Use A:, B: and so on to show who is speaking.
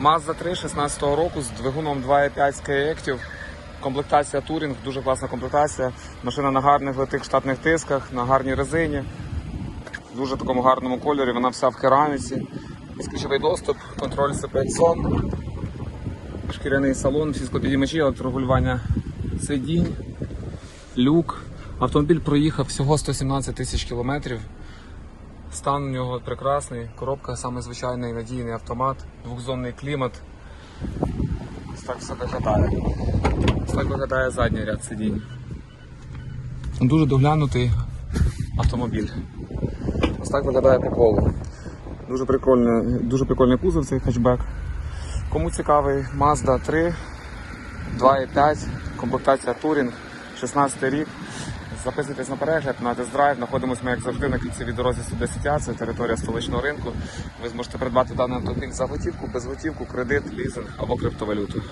A: Mazda 3 16 року з двигуном 2.5 з Кеєктів. Комплектація Touring, дуже класна комплектація. Машина на гарних литих штатних тисках, на гарній резині, в дуже такому гарному кольорі, вона вся в кераміці. Безключовий доступ, контроль СП-сон, шкіряний салон, всі склопідіймачі, електрорегулювання сидінь, люк. Автомобіль проїхав всього 117 тисяч кілометрів. Стан у нього прекрасний, коробка саме звичайний надійний автомат, двохзонний клімат. Ось так все виглядає. Ось так виглядає задній ряд сидінь. Дуже доглянутий автомобіль. Ось так виглядає по колу. Дуже прикольний, дуже прикольний кузов цей хетчбек. Кому цікавий Mazda 3, 2.5, комплектація Touring, 16 рік. Записуйтесь на перегляд, на тест-драйв. Знаходимося ми, як завжди, на кільцевій дорозі 110 це територія столичного ринку. Ви зможете придбати даний автомобіль за готівку, без готівку, кредит, лізинг або криптовалюту.